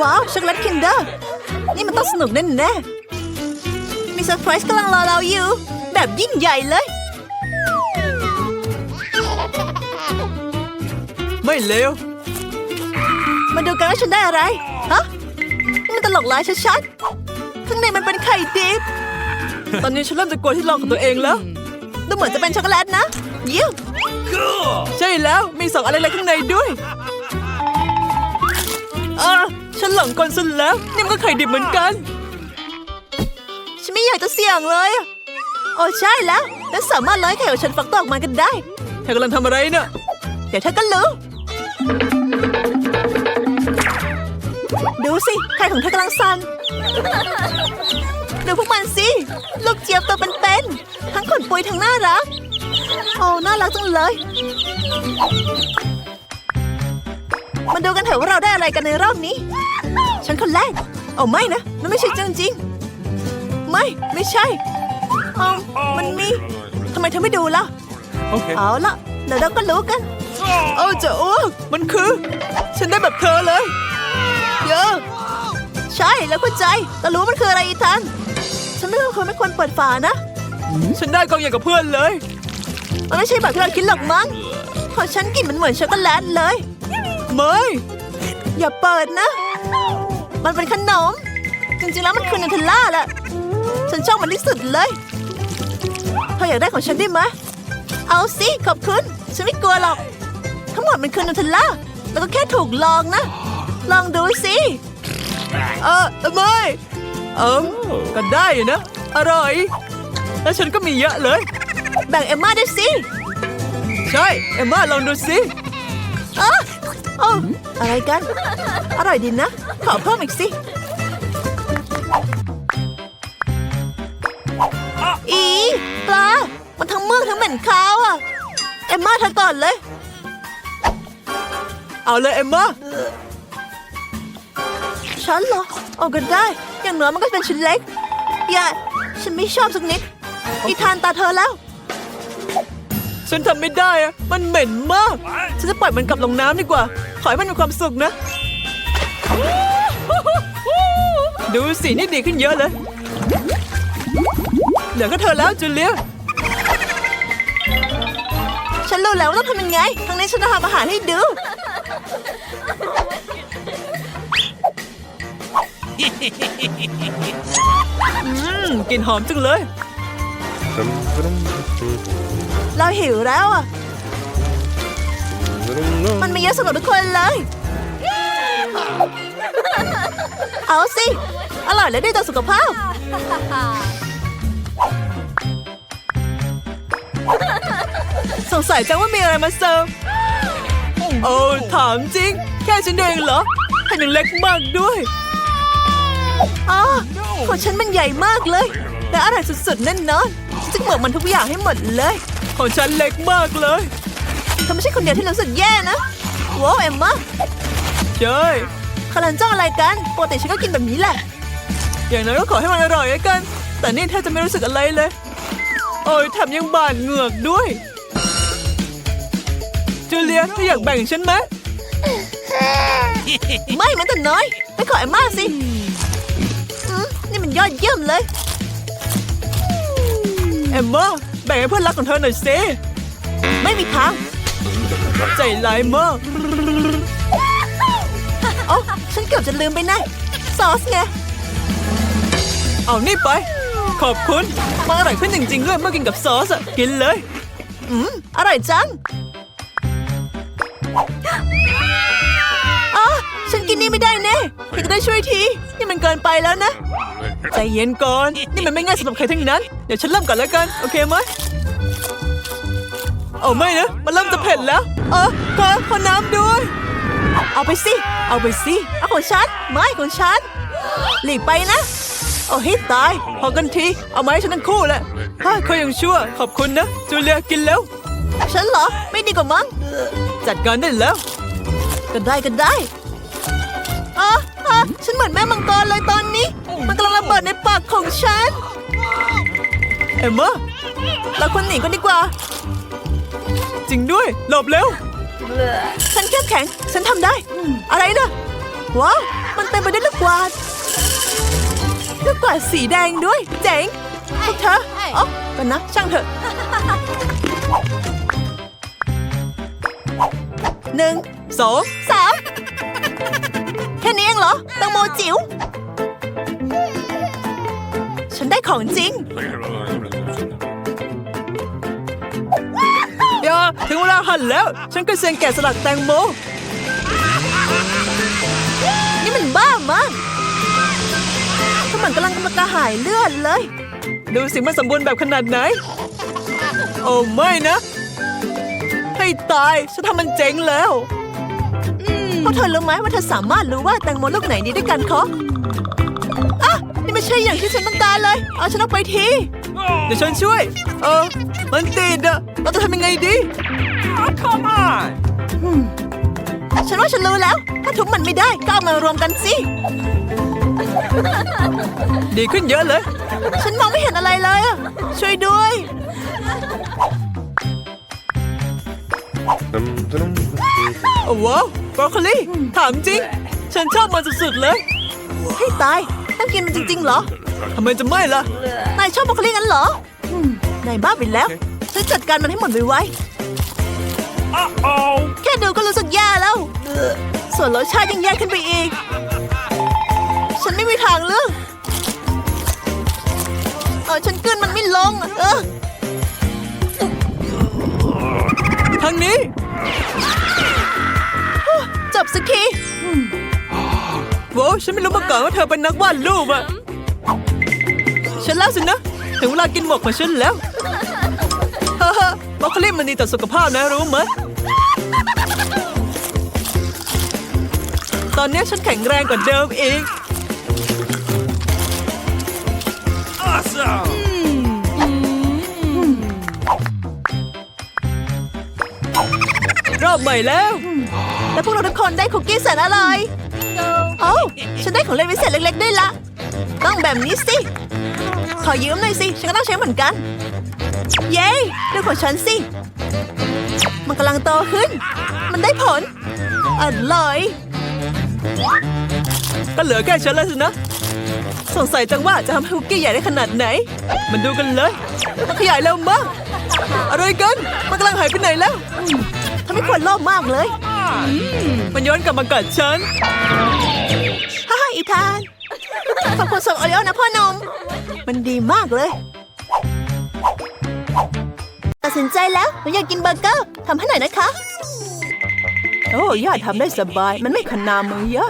ว้าว ช็อกโกแลตคินเดอร์ นี่มันต้องสนุกแน่แน่ๆมีเซอร์ไพรส์กำลังรอเราอยู่ แบบยิ่งใหญ่เลย ไม่เลวมาดูกันว่าฉันได้อะไร ฮะนี่มันตลกร้ายชัดๆ ข้างในมันเป็นไข่ดิบ ตอนนี้ฉันเริ่มจะกลัวที่ลองกับตัวเองแล้ว ดูเหมือนจะเป็นช็อกโกแลตนะเยี่ยมใช่แล้ว มีสองอะไรเล็กข้างในด้วย อ่าฉันหลงกลซะแล้วนี่มันก็ไข่ดิบเหมือนกัน ฉันไม่อยากจะเสี่ยงเลยอะโอ้ใช่แล้วฉันสามารถร้อยไข่ของฉันฟักตัวออกมากันได้ เธอกำลังทำอะไรเนะ่ะเดี๋ยวเธอก็รู้ ดูสิไข่ของเธอกำลังสั่นดูพวกมันสิ ลูกเจี๊ยบตัวเป็นๆทั้งขนปุยทั้งน่ารัก โอ้ น่ารักจังเลย มาดูกันเถอะว่าเราได้อะไรกันในรอบนี้ ฉันคนแรกโอ้ไม่นะมันไม่ใช่จริงจริงๆไม่ไม่ใช่อ๋อมันมีทำไมเธอไม่ดูล่ะโอเคเอาละเดี๋ยวเราก็รู้กันโอ้จะอ้วกมันคือ ฉันได้แบบเธอเลยเยอะใช่แล้วเข้าใจแต่รู้ว่ามันคืออะไรอีทัน ฉันไม่รู้คนไม่ควรเปิดฝานะ ฉันได้กองอย่างกับเพื่อนเลย มันไม่ใช่แบบที่เราคิดหรอกมั้งเพราะฉันกลิ่นมันเหมือนช็อกโกแลตเลย ไม่ อย่าเปิดนะ มันเป็นขนม จริงๆแล้วมันคือนูเทลล่าแหละฉันชอบมันที่สุดเลยเธออยากได้ของฉันได้ไหมเอาสิขอบคุณ ฉันไม่กลัวหรอก ทั้งหมดมันคือนูเทลล่า แล้วก็แค่ถูกลองนะ ลองดูสิเออไม่เอิมก็ได้อยู่นะ อร่อย แล้วฉันก็มีเยอะเลย แบ่งเอมม่าด้วยสิ ใช่ เอ็มมาลองดูสิอะ โอ้อะไรกัน อร่อยดีนะ ขอเพิ่มอีกสิ อีปลา มันทั้งเมือกทั้งเหม็นคาวอะ เอ็มมาเธอก่อนเลย เอาเลยเอ็มมาฉันเหรอเอาก็ได้ อย่างน้อยมันก็เป็นชิ้นเล็กอย่าฉันไม่ชอบสักนิดอีทานตาเธอแล้ว ฉันทำไม่ได้อะมันเหม็นมาก ฉันจะปล่อยมันกลับลงน้ำดีกว่า ขอให้มันมีความสุขนะ ดูสินี่ดีขึ้นเยอะเลย เหลือก็เธอแล้วจูเลียฉันรู้แล้วว่าต้องทำยังไงครั้งนี้ฉันจะทำอาหารให้ดูอืมกลิ่นหอมจังเลย เราหิวแล้วอะ มันมีเยอะสำหรับทุกคนเลย เอาสิ อร่อยและดีต่อสุขภาพ สงสัยจังว่ามีอะไรมาเสิร์ฟโอ้ถามจริง แค่ฉันเองเหรอแถมยังเล็กมากด้วยอ๋อของฉันมันใหญ่มากเลย แต่อร่อยสุดๆแน่นอน จะเหมือนมันทุกอย่างให้หมดเลย ของฉันเล็กมากเลยเธอไม่ใช่คนเดียวที่รู้สึกแย่นะว้าวเอ็มมาเจ้ยคารันจ้องอะไรกันปกติฉันก็กินแบบนี้แหละ อย่างน้อยก็ขอให้มันอร่อยแล้วกัน แต่นี่แทบจะไม่รู้สึกอะไรเลย โอ้ยแถมยังบาดเหงือกด้วยจูเลียเธออยากแบ่งฉันไหมไม่แม้แต่น้อย ไปขอเอ็มมาสิอืมนี่มันยอดเยี่ยมเลย เอมมาแบ่งให้เพื่อนรักของเธอหน่อยสิไม่มีทางใจร้ายมากโอ้ฉันเกือบจะลืมไปนะซอสไง เอานี่ไป ขอบคุณมันอร่อยขึ้นจริงๆด้วยเมื่อกินกับซอสอะกินเลย อืม อร่อยจังอ๋อฉันกินนี่ไม่ได้แน่อยากจะได้ช่วยที นี่มันเกินไปแล้วนะ ใจเย็นก่อน นี่มันไม่ง่ายสำหรับใครทั้งนั้น เดี๋ยวฉันเริ่มก่อนแล้วกัน โอเคไหมเอาไม่นะ มันเริ่มจะเผ็ดแล้ว เออขอขอน้ำด้วย เอาไปสิ เอาไปสิ เอาของฉัน ไม่ของฉัน หลีกไปนะโอ้ให้ตาย พอกันที เอามาให้ฉันทั้งคู่แหละฮ่าเขายังชั่ว ขอบคุณนะ จูเลียกินแล้ว ฉันเหรอ ไม่ดีกว่ามั้ง จัดการได้แล้ว ก็ได้ก็ได้อ๋ออ๋อ ฉันเหมือนแม่มังกรเลยตอนนี้ มันกำลังระเบิดในปากของฉัน เอ็มมาเราควรหนีกันดีกว่า จริงด้วย หลบเร็ว ฉันเข้มแข็ง ฉันทำได้ อะไรนะว้าว มันเต็มไปด้วยลูกกวาดลูกกวาดสีแดงด้วย เจ๋งพวกเธออ๋อกันนะ ช่างเถอะหนึ่งสองสามแค่นี้เอ งเหรอแตังโมจิ๋ว ฉันได้ของจริงอย่าถึงเวลาหั่นแล้ว ฉันก็เซ็นแกะสลักแตงโม นี่มันบ้ามากถ้ามันกำลังมากระหายเลือดเลย ดูสิมันสมบูรณ์แบบขนาดไหน โอ้ไม่นะ ให้ตาย ฉันทำมันเจ๋งแล้วเพราะเธอรู้ไหมว่าเธอสามารถรู้ว่าแตงโมลูกไหนดีด้วยกันคะอะนี่ไม่ใช่อย่างที่ฉันต้องการเลย เอาฉันออกไปที เดี๋ยวฉันช่วย เออ มันติดอะเราจะทำยังไงดีฉันว่าฉันรู้แล้ว ถ้าทุบมันไม่ได้ก็เอามารวมกันสิ ดีขึ้นเยอะเลย ฉันมองไม่เห็นอะไรเลยอะช่วยด้วย โอ้ว้าวบรอกโคลีถามจริง ฉันชอบมันสุดๆเลย ให้ตาย ต้องกินมันจริงๆเหรอ ทำไมจะไม่ล่ะ นายชอบบรอกโคลีงั้นเหรออืมนายบ้าไปแล้วฉันจัดการมันให้หมดไวๆแค่ดูก็รู้สึกแย่แล้ว ส่วนรสชาติยังแย่ขึ้นไปอีก ฉันไม่มีทางเลือกเออฉันกลืนมันไม่ลงอะเออทางนี้จ บสักทีโว้ฉันไม่รู้มาก่อนว่าเธอเป็นนักวาดรูปอะฉันแล้วสินะ ถึงเวลากินหมกของฉันแล้วเฮ้อบรอกโคลีมันดีต่อสุขภาพนะรู้ไหมตอนนี้ฉันแข็งแรงกว่าเดิมอีกรอบใหม่แล้ว และพวกเราทุกคนได้คุกกี้แสนอร่อยโอ้าฉันได้ของเล่นพิเศษเล็กๆด้วยละ ต้องแบบนี้สิ ขอยืมหน่อยสิ ฉันก็ต้องใช้เหมือนกัน เย้ดูของฉันสิ มันกำลังโตขึ้น มันได้ผล อร่อย ก็เหลือแค่ฉันแล้วสินะ สงสัยจังว่าจะทำให้คุกกี้ใหญ่ได้ขนาดไหน มันดูกันเลย มันขยายเร็วมากอะไรกัน มันกำลังหายไปไหนแล้วทำให้ควรโลภมากเลย มันย้อนกลับมากัดฉันฮ่าฮ่าอีธานขอบคุณส่งโอริโอนะพ่อหนม มันดีมากเลย ตัดสินใจแล้วหนูอยากกินเบอร์เกอร์ทำให้หน่อยนะคะ โอ้ย่าทำได้สบาย มันไม่ขนามือย่า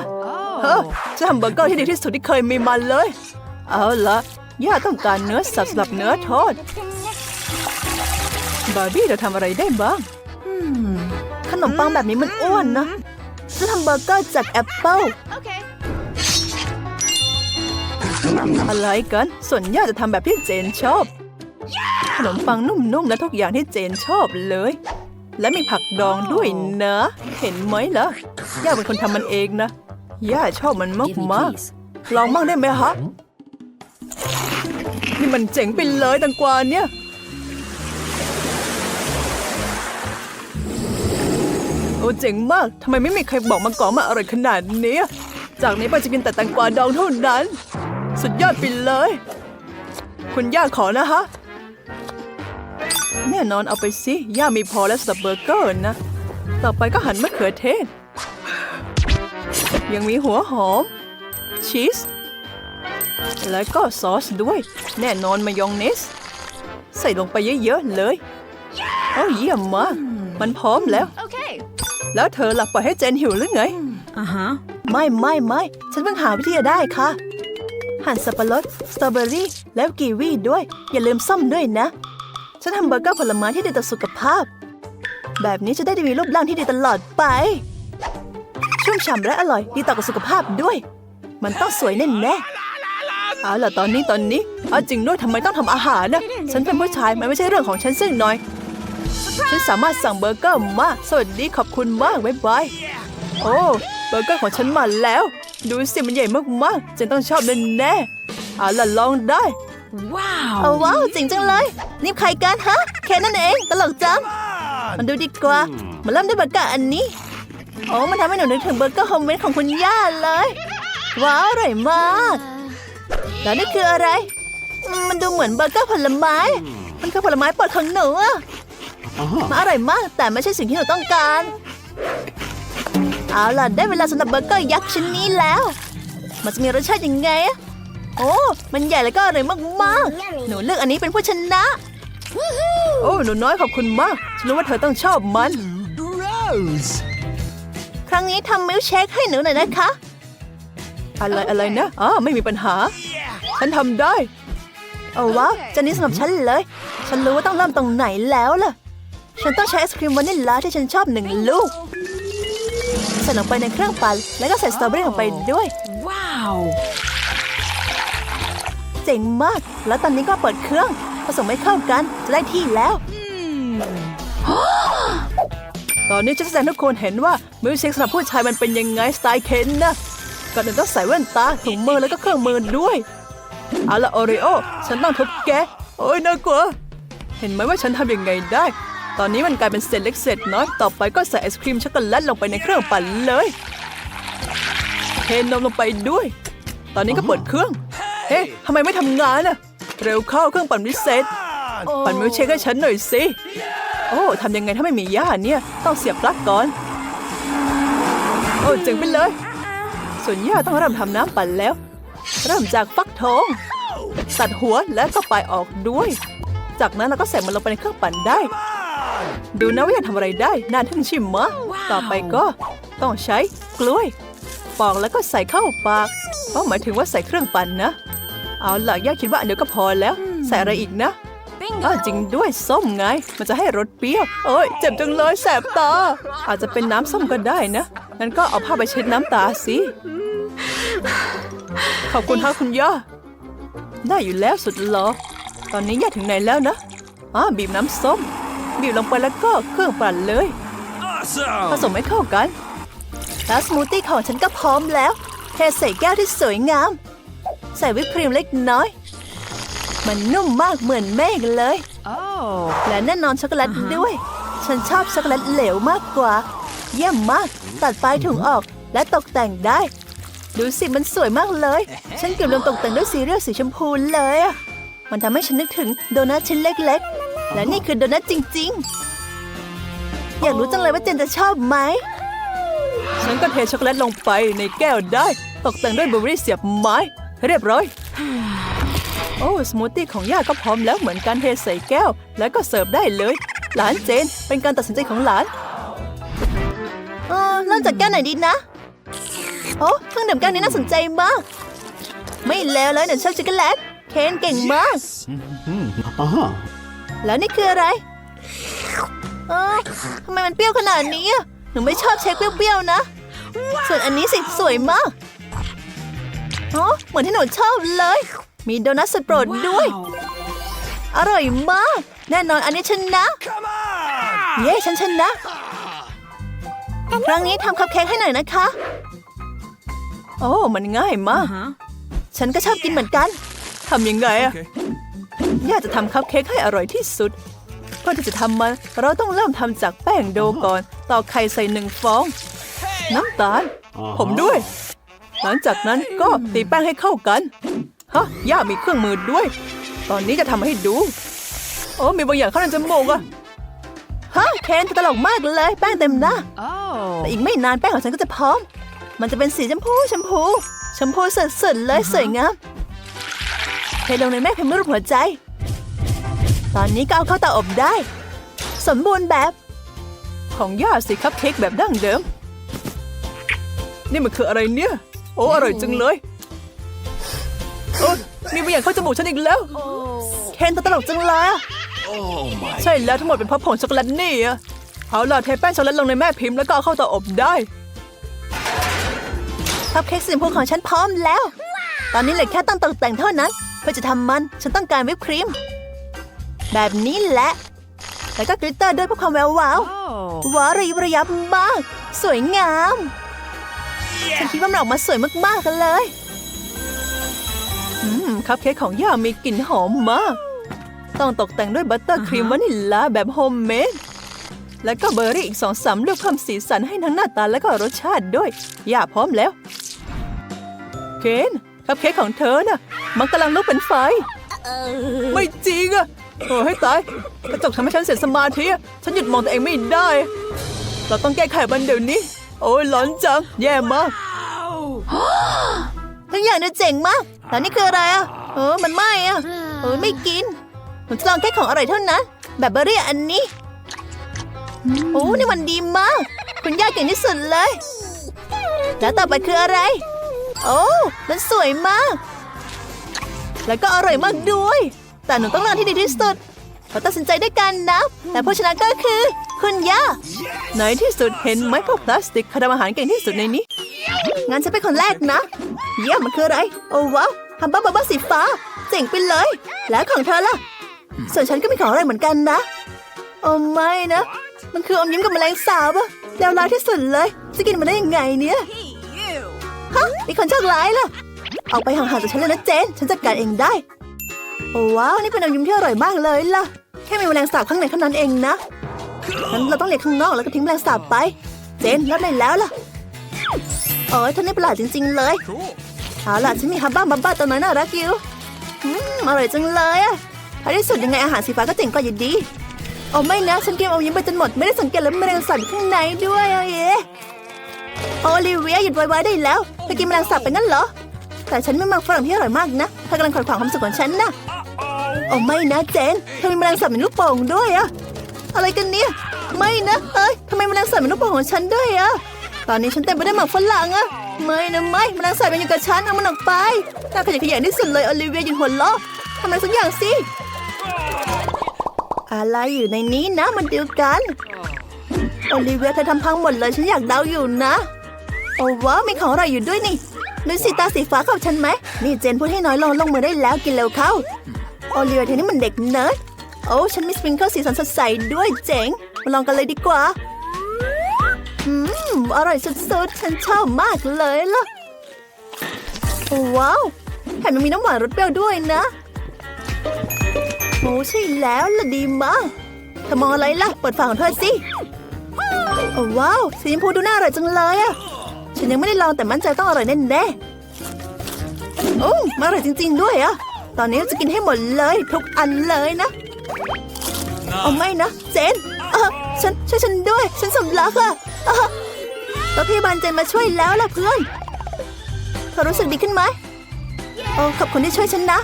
เฮ้อจะทำเบอร์เกอร์ที่ดีที่สุดที่เคยมีมาเลย เอาละย่าต้องการเนื้อสับสำหรับเนื้อทอด บาร์บี้จะทำอะไรได้บ้างข นมปังแบบนี้มันอ้วนนะจะทำเบอร์เกอร์จากแอปเปิลอะไรกัน ส่วนย่าจะทำแบบที่เจนชอบ ขนมปังนุ่มๆและทุกอย่างที่เจนชอบเลย และมีผักดองด้วยนะ เห็นไหมล่ะ ย่าเป็นคนทำมันเองนะ ย่าชอบมันมาก Give me มาก please. ลองบ้างได้ไหมฮะนี่มันเจ๋งไปเลยตังกวาเนี่ย อ้เจ๋งมาก ทำไมไม่มีใครบอกมาก่อนมาอร่อยขนาดนี้ จากนี้ไปจะกินแต่แตงกวาดองเท่านั้น สุดยอดไปเลย คุณย่าขอนะฮะ แน่นอนเอาไปสิ ย่ามีพอแล้วสำหรับเบอร์เกอร์นะ ต่อไปก็หั่นมะเขือเทศ ยังมีหัวหอม ชีส แล้วก็ซอสด้วย แน่นอนมายองเนส ใส่ลงไปเยอะๆเลย โอ้เยี่ยมมาก มันพร้อมแล้ว Okay. แล้วเธอล่ะปล่อยให้เจนหิวหรือไง Uh huh. ไม่ไม่ไม่ฉันเพิ่งหาวิธีจะได้ค่ะ หั่นสับปะรดสตรอเบอรี่แล้วกีวีด้วย อย่าลืมส้มด้วยนะ ฉันทำเบอร์เกอร์ผลไม้ที่ดีต่อสุขภาพ แบบนี้จะได้มีรูปร่างที่ดีตลอดไป ชุ่มฉ่ำและอร่อยดีต่อกับสุขภาพด้วย มันต้องสวยแน่แน่ๆเอาล่ะตอนนี้ตอนนี้เอาจริงด้วยทำไมต้องทำอาหารนะฉันเป็นผู้ชายมันไม่ใช่เรื่องของฉันซึ่งหน่อย ฉันสามารถสั่งเบอร์เกอร์มา สวัสดีขอบคุณมากบ๊ายบายโอ้เบอร์เกอร์ของฉันมาแล้ว ดูสิมันใหญ่มากๆฉันต้องชอบแน่ๆเอาล่ะลองได้ Wow. เอาว้าวจริงจังเลย นี่ใครกันฮะ แค่นั้นเองตลกจังมันดูดีกว่า มาเริ่มด้วยเบอร์เกอร์อันนี้โอ้มันทำให้หนูนึกถึงเบอร์เกอร์โฮมเมดของคุณย่าเลย ว้าวอร่อยมาก แล้วนี่คืออะไรอืมมันดูเหมือนเบอร์เกอร์ผลไม้ มันคือผลไม้โปรดของหนูอะ มันอร่อยมาก แต่ไม่ใช่สิ่งที่หนูต้องการ เอาล่ะ ได้เวลาสำหรับเบอร์เกอร์ยักษ์ชิ้นนี้แล้ว มันจะมีรสชาติยังไงอะโอ้ มันใหญ่แล้วก็อร่อยมากๆ หนูเลือกอันนี้เป็นผู้ชนะ โอ้ หนูน้อยขอบคุณมาก ฉันรู้ว่าเธอต้องชอบมัน Gross! ครั้งนี้ทำมิลค์เชคให้หนูหน่อยนะคะ อะไรอะไรนะอ๋อไม่มีปัญหา ฉันทำได้ เอาว้าวจานนี้สำหรับฉันเลย ฉันรู้ว่าต้องเริ่มตรงไหนแล้วล่ะ ฉันต้องใช้ไอศครีมวานิลลาที่ฉันชอบหนึ่งลูก ใส่ลงไปในเครื่องปั่นแล้วก็ใส่สตรอเบอรี่ลงไปด้วย Wow! เจ๋งมาก แล้วตอนนี้ก็เปิดเครื่อง ผสมให้เข้ากันจะได้ที่แล้ว ตอนนี้ฉันแสดงให้ทุกคนเห็นว่ามิลค์เชคสำหรับผู้ชายมันเป็นยังไงสไตล์เคนนะก่อนอื่นต้องใส่แว่นตาถุงมือแล้วก็เครื่องมือด้วยเอาละโอริโอฉันต้องทุบแกโอ้ยน่ากลัวเห็นไหมว่าฉันทำยังไงได้ ตอนนี้มันกลายเป็นเศษเล็กเศษน้อยต่อไปก็ใส่ไอศครีมช็อกโกแลตลงไปในเครื่องปั่นเลย เทนมลงไปด้วย ตอนนี้ก็เปิดเครื่อง เฮ้ทำไมไม่ทำงานอะเร็วเข้าเครื่องปั่นวิเศษ ปั่นมิลค์เชคให้ฉันหน่อยสิ โอ้ทำยังไงถ้าไม่มีย่าเนี่ย ต้องเสียบปลั๊กก่อน โอ้เจ๋งไปเลย ส่วนย่าต้องเริ่มทำน้ำปั่นแล้ว เริ่มจากฟักทองตัดหัวแล้วก็ปลายออกด้วย จากนั้นเราก็ใส่มันลงไปในเครื่องปั่นได้ ดูนะว่าย่าทำอะไรได้น่าทึ่งชิมมะ ต่อไปก็ ต้องใช้กล้วย ปอกแล้วก็ใส่เข้าปากก็หมายถึงว่าใส่เครื่องปั่นนะ เอาล่ะย่าคิดว่าอันเดียวก็พอแล้ว ใส่อะไรอีกนะอ้าวจริงด้วยส้มไง มันจะให้รสเปรี้ยว โอ้ยเจ็บจังเลยแสบตา อาจจะเป็นน้ำส้มก็ได้นะงั้นก็เอาผ้าไปเช็ดน้ำตาสิขอบคุณค่ะคุณย่าได้อยู่แล้วสุดหรอ ตอนนี้ย่าถึงไหนแล้วนะอ่าบีบน้ำส้ม บีบลงไปแล้วก็เครื่องปั่นเลยผ Awesome! สมให้เข้ากันแล้วสมูทตี้ของฉันก็พร้อมแล้วเทใส่แก้วที่สวยงาม ใส่วิปครีมเล็กน้อย มันนุ่มมากเหมือนเมฆเลย Oh! และแน่นอนช็อกโกแลตด้วย ฉันชอบช็อกโกแลตเหลวมากกว่า เยี่ยมมาก ตัดปลายถุงออกและตกแต่งได้ ดูสิมันสวยมากเลย ฉันเก็บลงตกแต่งด้วยซีเรียลสีชมพูเลยอะมันทำให้ฉันนึกถึงโดนัทชิ้นเล็กๆ และนี่คือโดนัทจริง ๆ อยากรู้จังเลยว่าเจนจะชอบไหม ฉันก็เทช็อกโกแลตลงไปในแก้วได้ ตกแต่งด้วยบลูเบอรี่เสียบไม้ เรียบร้อย โอ้ สมูทตี้ของย่าก็พร้อมแล้วเหมือนกันเทใส่แก้ว แล้วก็เสิร์ฟได้เลย หลานเจนเป็นการตัดสินใจของหลานเออเริ่มจากแก้วไหนดีนะ โอ้เครื่องดื่มแก้วนี้น่าสนใจมาก ไม่แล้วเลยหนูชอบช็อกโกแลต เคนเก่งมาก Uh huh. แล้วนี่คืออะไรเออทำไมมันเปรี้ยวขนาดนี้อะหนูไม่ชอบเช็คเปรี้ยวๆนะ ส่วนอันนี้สิสวยมากอ๋อเหมือนที่หนูชอบเลย มีโดนัทสุดโปรดด้วย อร่อยมาก แน่นอนอันนี้ชนะ Come on! เย้ฉันชนะ ครั้งนี้ทำคัพเค้กให้หน่อยนะคะ โอ้ มันง่ายมาก ฉันก็ชอบกินเหมือนกัน ทำยังไงอะ Okay. ย่าจะทำคัพเค้กให้อร่อยที่สุดเพื่อที่จะทำมัน เราต้องเริ่มทำจากแป้งโดก่อนต่อกไข่ใส่หนึ่งฟอง น้ำตาล ผมด้วย หลังจากนั้นก็ตีแป้งให้เข้ากัน ฮะ ย่ามีเครื่องมือด้วย ตอนนี้จะทำให้ดูโอ้มีบางอย่างเข้าในจมูกอะฮะเคนเธอตลกมากเลยแป้งเต็มหน้า Oh! แต่อีกไม่นานแป้งของฉันก็จะพร้อม มันจะเป็นสีชมพูชมพูชมพูสุดๆเลยสวยงามเทลงในแม่พิมพ์รูปหัวใจ ตอนนี้ก็เอาเข้าเตาอบได้ สมบูรณ์แบบ ของย่าสิคัพเค้กแบบดั้งเดิม นี่มันคืออะไรเนี่ย โอ้อร่อยจังเลยโอ้มีบางอย่างเข้าจมูกฉันอีกแล้วเคนเธอตลกจังเลยอะ Oh my! ใช่แล้วทั้งหมดเป็นเพราะผงช็อกโกแลตนี่อะเอาล่ะเทแป้งช็อกโกแลตลงในแม่พิมพ์แล้วก็เอาเข้าเตาอบได้คัพเค้กสีชมพูของฉันพร้อมแล้ว ตอนนี้เหลือแค่ต้องตกแต่งเท่านั้น เพื่อจะทำมัน ฉันต้องการวิปครีม แบบนี้แหละ แล้วก็กลิตเตอร์ด้วยเพื่อความแวววาว Oh! ว้าวระยิบระยับมาก สวยงามฉันคิดว่ามันออกมาสวยมากๆเลยอืมคัพเค้กของย่ามีกลิ่นหอมมาก ต้องตกแต่งด้วยบัตเตอร์ครีมวานิลลาแบบโฮมเมดแล้วก็เบอร์รี่อีกสองสามลูกเพิ่มสีสันให้ทั้งหน้าตาและก็รสชาติด้วย ย่าพร้อมแล้ว เคนคัพเค้กของเธอน่ะ มันกำลังลุกเป็นไฟ ไม่จริงอะ โอ้ให้ตายกระจกทำให้ฉันเสียสมาธิฉันหยุดมองตัวเองไม่ได้ เราต้องแก้ไขมันเดี๋ยวนี้ โอ้ยร้อนจัง แย่มากทุกอย่างดูเจ๋งมากแล้วนี่คืออะไรอะเออมันไหม้อะเออไม่กินผมจะลองแค่ของอร่อยเท่านั้นแบบเบอร์รี่อันนี้โอ้นี่มันดีมาก คุณย่าเก่งที่สุดเลย แล้วต่อไปคืออะไร โอ้ มันสวยมาก แล้วก็อร่อยมากด้วย แต่หนูต้องเลือกที่ดีที่สุดเราตัดสินใจด้วยกันนะ แต่ผู้ชนะก็คือ คุณย่าในที่สุดเห็นไหมพวกพลาสติกเขาทำอาหารเก่งที่สุดในนี้ งั้นฉันเป็นคนแรกนะ เยี่ยมมันคืออะไร โอ้ว้าวฮัมบ้าบับบ้าสีฟ้า เจ๋งไปเลย แล้วของเธอล่ะ ส่วนฉันก็มีของอะไรเหมือนกันนะ โอ้ไม่นะ มันคืออมยิ้มกับแมลงสาบอะแล้วร้ายที่สุดเลย จะกินมันได้ยังไงเนี่ย ฮะ มีคนโชคร้ายล่ะ ออกไปห่างๆจากฉันเลยนะเจน ฉันจัดการเองได้ โอ้ว้าวนี่เป็นอมยิมที่อร่อยมากเลยล่ะ แค่มีแมลงสาบข้างในเท่านั้นเองนะงั้นเราต้องเลียข้างนอกแล้วก็ทิ้งแมลงสาบไป เจนรับเลยแล้วล่ะโอ้ยท่านนี่ประหลาดจริง ๆ เลยเอาล่ะฉันมีฮับบ้าบับบ้าตัวน้อยน่ารักอยู่อืมอร่อยจังเลยอะท้ายที่สุดยังไงอาหารสีฟ้าก็เจ๋งกว่าอยู่ดีโอ้ไม่นะฉันเกินอมยิ้มไปจนหมดไม่ได้สังเกตเลยว่าแมลงสาบข้างในด้วยอะเอ๊ะโอลิเวียหยุดไวๆได้แล้วเธอกินแมลงสาบไปนั่นเหรอ แต่ฉันไม่มักฝรั่งที่อร่อยมากนะเธอกำลังขัดขวางความสุขของฉันนะโอ้ไม่นะเจนเธอมีแมลงสาบเป็นลูกโป่งด้วยอะอะไรกันเนี่ย ไม่นะเอ้ยทำไมแมลงสาบเป็นลูกโป่งของฉันด้วยอะตอนนี้ฉันเต็มไปด้วยหมากฝรั่งอะไม่นะไม่แมลงสาบมันอยู่กับฉันเอามันออกไปน่าขยะแขยงที่สุดเลยโอลิเวียหยุดหัวเราะทำอะไรสักอย่างสิอะไรอยู่ในนี้นะมันเดียวกันโอลิเวียเธอทำพังหมดเลยฉันอยากเดาอยู่นะ โอ้ว้าวมีของอร่อยอยู่ด้วยนี่ ดูสิตาสีฟ้าเของฉันไหม นี่เจนพูดให้น้อยลงลงมือได้แล้วกินเร็วเข้า โอลิเวียเธอนี่มันเด็กเนิร์ด โอ้ฉันมีสปริงเกิลสีสันสดใสด้วยเจ๋ง มาลองกันเลยดีกว่า อืม อร่อยสุดๆ ฉันชอบมากเลยล่ะ ว้าวแถมยังมีน้ำหวานรสเปรี้ยวด้วยนะโอ้ใช่แล้วล่ะดีมากเธอมองอะไรล่ะ เปิดฝาของเธอสิ ว้าว สีชมพูดูน่าอร่อยจังเลยอะ ฉันยังไม่ได้ลองแต่มั่นใจต้องอร่อยแน่ๆโอ้มาอร่อยจริง ๆ ด้วยอะตอนนี้จะกินให้หมดเลยทุกอันเลยนะเอาไม่นะเจนเออฉันช่วยฉันด้วย ฉันสำลักอะเออแล้วพี่บาลเจนมาช่วยแล้วล่ะเพื่อนเธอรู้สึกดีขึ้นไหมโอ้ขอบคุณที่ช่วยฉันนะ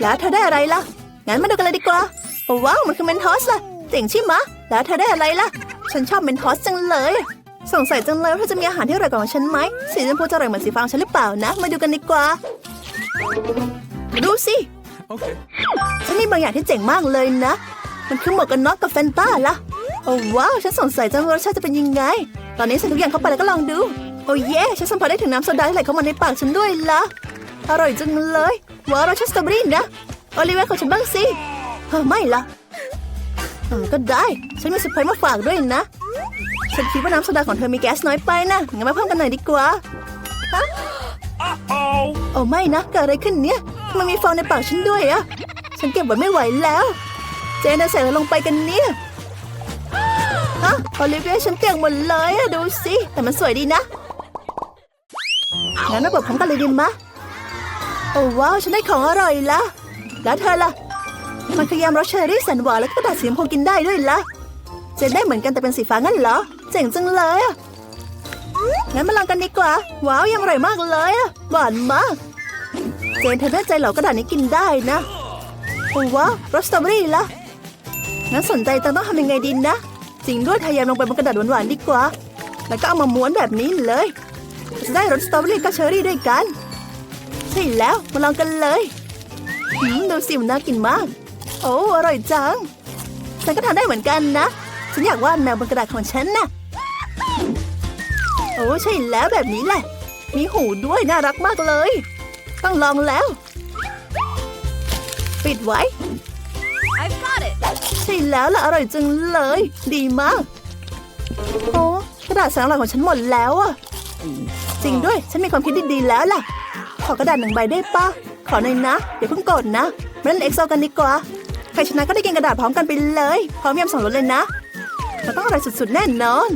แล้วเธอได้อะไรล่ะ งั้นมาดูกันเลยดีกว่า ว้าว มันคือเมนทอสล่ะเจ๋งใช่ไหมแล้วเธอได้อะไรล่ะ ฉันชอบเมนทอสจังเลย สงสัยจังเลยว่าเธอจะมีอาหารที่อร่อยกว่าของฉันไหม สีชมพูจะอร่อยเหมือนสีฟ้าของฉันหรือเปล่านะ มาดูกันดีกว่า ดูสิ Okay. ฉันมีบางอย่างที่เจ๋งมากเลยนะ มันคือหมวกกันน็อกกับแฟนต้าล่ะ โอ้ว้าว ฉันสงสัยจังว่ารสชาติจะเป็นยังไง ตอนนี้ใส่ทุกอย่างเข้าไปแล้วก็ลองดู โอ้เย่ฉันสัมผัสได้ถึงน้ำโซดาที่ไหลเข้ามาในปากฉันด้วยล่ะ อร่อยจังเลย ว้าวรสชาติสตรอเบอรี่นะ โอลิเวียของฉันบ้างสิเฮ้อไม่ล่ะเออก็ได้ ฉันมีเซอร์ไพรส์มาฝากด้วยนะ ฉันคิดว่าน้ำโซดาของเธอมีแก๊สน้อยไปนะงั้นมาเพิ่มกันหน่อยดีกว่า Oh. โอ้ไม่นะเกิดอะไรขึ้นเนี่ยทำไมมีฟองในปากฉันด้วยอะฉันเก็บไว้ไม่ไหวแล้ว เจนจะใส่อะไรลงไปกันเนี่ยฮะโอลิเวียฉันเปียกหมดเลยอะดูสิ แต่มันสวยดีนะ งั้นมาเปิดพร้อมกันเลยดีมะ โอ้ว้าว ฉันได้ของอร่อยละแล้วเธอล่ะ มันคือยำรสเชอรี่แสนหวานแล้วก็กระดาษสีชมพูกินได้ด้วยละเจนได้เหมือนกันแต่เป็นสีฟ้างั้นเหรอ เจ๋งจังเลยอะงั้นมาลองกันดีกว่า ว้าวยำอร่อยมากเลยอะหวานมาก เจนเธอแน่ใจเหรอกระดาษนี้กินได้นะโอ้ว้าวรสสตรอเบอรี่ละงั้นสนใจต้องทำยังไงดีนะ จริงด้วยทายำลงไปบนกระดาษหวานๆดีกว่า แล้วก็เอามาม้วนแบบนี้เลย จะได้รสสตรอเบอรี่กับเชอร์รี่ด้วยกัน ใช่แล้วมาลองกันเลยดูสิมันน่ากินมาก โอ้อร่อยจัง ฉันก็ทำได้เหมือนกันนะ ฉันอยากวาดแมวบนกระดาษของฉันนะโอ้ใช่แล้วแบบนี้แหละ มีหูด้วยน่ารักมากเลย ต้องลองแล้ว ปิดไว้ I've got it. ใช่แล้วล่ะอร่อยจังเลย ดีมาก โอ้กระดาษแสงอร่อยของฉันหมดแล้วอะจริงด้วยฉันมีความคิดดีๆแล้วล่ะ ขอกระดาษหนึ่งใบได้ปะขอหน่อยนะ เดี๋ยวเพิ่งกดนะมาเล่นเอ็กโซกันดีกว่า ใครชนะก็ได้กินกระดาษพร้อมกันไปเลยพร้อมยำสองรสเลยนะมันต้องอร่อยสุดๆแน่นอน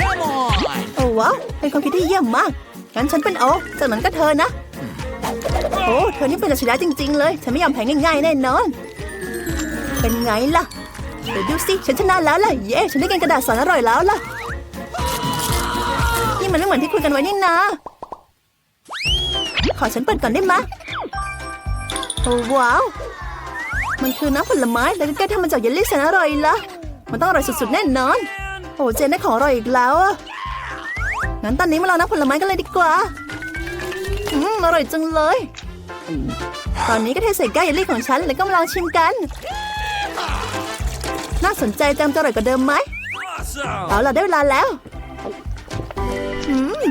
Come on. โอ้ว้าวเป็นความคิดที่เยี่ยมมากงั้นฉันเป็นโอจากนั้นก็เธอนะโอ้เธอนี่เป็นอัจฉริยะจริง ๆ เลย ฉันไม่ยอมแพ้ง่ายๆแน่นอน เป็นไงล่ะเดี๋ยวดูสิฉันชนะแล้วล่ะเย้ฉันได้กินกระดาษสอนอร่อยแล้วล่ะนี่มันไม่เหมือนที่คุยกันไว้นี่นะขอฉันเปิดก่อนได้ไหมะโอ้ว้าว มันคือน้ำผลไม้แล้วก็แก้ทำมาจากเยลลี่แสนอร่อยละมันต้องอร่อยสุดๆแน่นอน โอ้เจนได้ของอร่อยอีกแล้วงั้นตอนนี้มาลองน้ำผลไม้กันเลยดีกว่า อืมอร่อยจังเลย ตอนนี้ก็เทใส่แก้วเยลลี่ของฉันแล้วก็มาลองชิมกัน น่าสนใจจังจะอร่อยกว่าเดิมไหมเอาล่ะได้เวลาแล้วอืม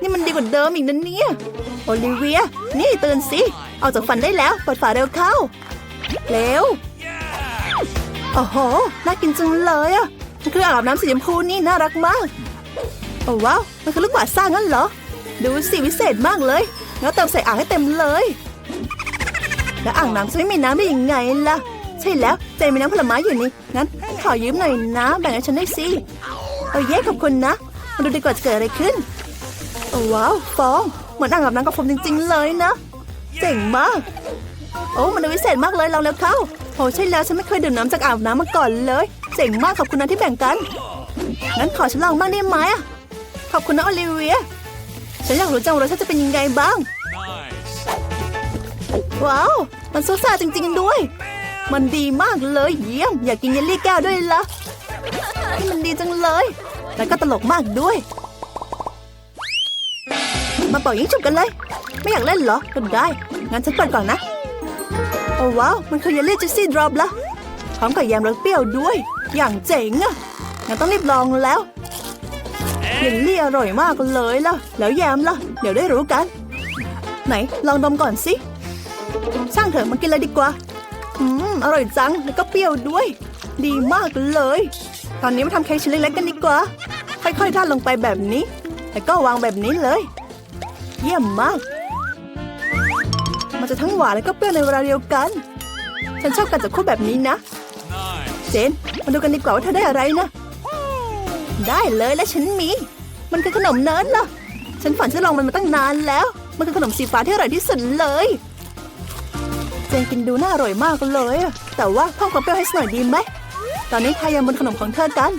นี่มันดีกว่าเดิมอีกนะเนี่ย โอลิเวีย นี่ตื่นสิออกจากฝันได้แล้วเปิดฝาเร็วเข้า เร็วโอ้โห น่ากินจังเลยอะมันคืออ่างอาบน้ำสีชมพูนี่น่ารักมาก โอ้ว้าว มันคือลูกกวาดสร้างงั้นเหรอ ดูสิวิเศษมากเลยแล้วเติมใส่อ่างให้เต็มเลย แล้วอ่างน้ำจะไม่มีน้ำได้ยังไงล่ะ ใช่แล้วเจมีน้ำผลไม้อยู่นี่ งั้นขอยืมหน่อยนะ แบ่งให้ฉันได้สิเอาเย้ขอบคุณนะ มาดูดีกว่าจะเกิดอะไรขึ้น โอ้ว้าว ฟอง เหมือนอ่างอาบน้ำกับผมจริง ๆ เลยนะ เจ๋งมาก โอ้ มันดูวิเศษมากเลยลองแล้วเข้าโอ้ใช่แล้วฉันไม่เคยดื่มน้ำจากอ่างน้ำมาก่อนเลย เจ๋งมากขอบคุณนะที่แบ่งกัน งั้นขอฉันลองบ้างได้ไหมอะขอบคุณนะโอลิเวีย ฉันอยากรู้จังว่ารสชาติจะเป็นยังไงบ้าง Nice. ว้าว มันซูซ่าจริง ๆ ด้วย มันดีมากเลยเยี่ยม อยากกินเยลลี่แก้วด้วยละนี่มันดีจังเลย แล้วก็ตลกมากด้วย มาเป่ายิงฉุบกันเลย ไม่อยากเล่นเหรอก็ได้ งั้นฉันเปิดก่อนนะ โอ้ว้าว มันคือเยลลี่จูซี่ดรอปละพร้อมกับแยมรสเปรี้ยวด้วย อย่างเจ๋งอะงั้นต้องรีบลองแล้วเยลลี่อร่อยมากเลยล่ะ แล้วแยมล่ะ เดี๋ยวได้รู้กัน ไหน ลองดมก่อนสิช่างเถอะมากินเลยดีกว่า อืม อร่อยจัง แล้วก็เปรี้ยวด้วย ดีมากเลย ตอนนี้มาทำเค้กชิ้นเล็กๆกันดีกว่า ค่อยๆทาลงไปแบบนี้ แล้วก็วางแบบนี้เลย เยี่ยมมาก จะทั้งหวานแล้วก็เปรี้ยวในเวลาเดียวกัน ฉันชอบการจับคู่แบบนี้นะ เจน มาดูกันดีกว่าว่าเธอได้อะไรนะ ได้เลยและฉันมี มันคือขนมเนิร์ดเหรอ ฉันฝันจะลองมันมาตั้งนานแล้ว มันคือขนมสีฟ้าที่อร่อยที่สุดเลย เจนกินดูน่าอร่อยมากเลย แต่ว่าเพิ่มความเปรี้ยวให้สักหน่อยดีไหม ตอนนี้ทายังบนขนมของเธอกัน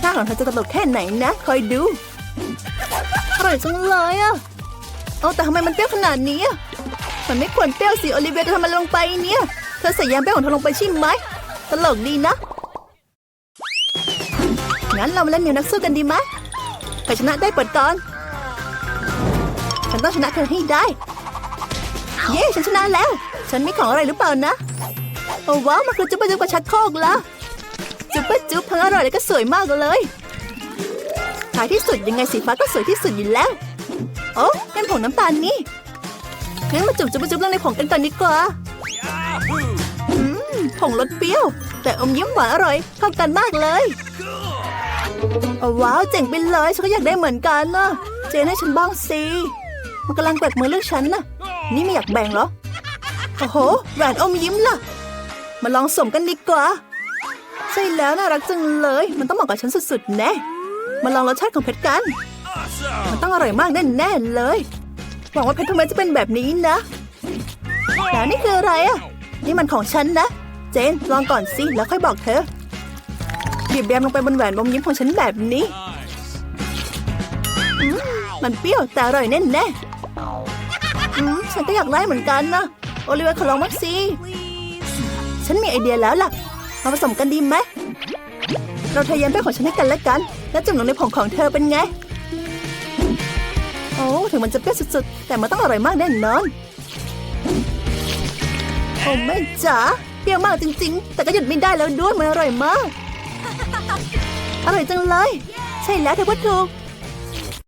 หน้าของเธอจะตลกแค่ไหนนะ คอยดู อร่อยจังเลยอะเอาแต่ทำไมมันเปรี้ยวขนาดนี้อะ มันไม่ควรเปรี้ยวสิโอลิเวียจะทำอะไรลงไปเนี่ย เธอใส่ยำเปรี้ยวของเธอลงไปใช่ไหมตลกดีนะ งั้นเรามาเล่นนิวนักสู้กันดีไหมใครชนะได้เปิดก่อน ฉันต้องชนะเธอให้ได้ เย้ฉันชนะแล้ว ฉันมีของอะไรหรือเปล่านะ โอ้ว้าวมันคือจุ๊บะจุ๊บกระชักโครกละจุ๊บะจุ๊บทั้งอร่อยและก็สวยมากเลยท้ายที่สุดยังไงสีฟ้าก็สวยที่สุดอยู่แล้ว โอ้เป็นผงน้ำตาลนี่ งั้นมาจุบจุบจุบลงในผงกันก่อนดีกว่าผงรสเปรี้ยว แต่อมยิ้มหวานอร่อยเข้ากันมากเลยว้าวเจ๋งไปเลยฉันก็อยากได้เหมือนกันนะเจนให้ฉันบ้างสิมันกำลังแกวกมือเลือกฉันนะนี่ไม่อยากแบ่งเหรอโอ้โหแหวนอมยิ้มล่ะ มาลองสมกันดีกว่าใช่แล้วน่ารักจังเลย มันต้องเหมาะกับฉันสุดๆแน่มาลองรสชาติของเพชรกัน มันต้องอร่อยมากแน่ๆเลย หวังว่าเพชรทำไมจะเป็นแบบนี้นะแล้วนี่คืออะไรอะ นี่มันของฉันนะ เจนลองก่อนสิแล้วค่อยบอกเธอบีบแยมลงไปบนแหวนอมยิ้มของฉันแบบนี้มันเปรี้ยวแต่อร่อยแน่แน่ฉันก็อยากได้เหมือนกันนะโอลิเวียขอลองบ้างสิฉันมีไอเดียแล้วล่ะ มาผสมกันดีไหมเราเทแยมแป้งของฉันให้กันและกัน แล้วจุ่มลงในผงของเธอเป็นไง โอ้ถึงมันจะเปรี้ยวสุดๆ แต่มันต้องอร่อยมากแน่นอน โอ้ไม่จ๋าเปรี้ยวมากจริง ๆ แต่ก็หยุดไม่ได้แล้วด้วยมันอร่อยมาก อร่อยจังเลย ใช่แล้วเธอพูดถูก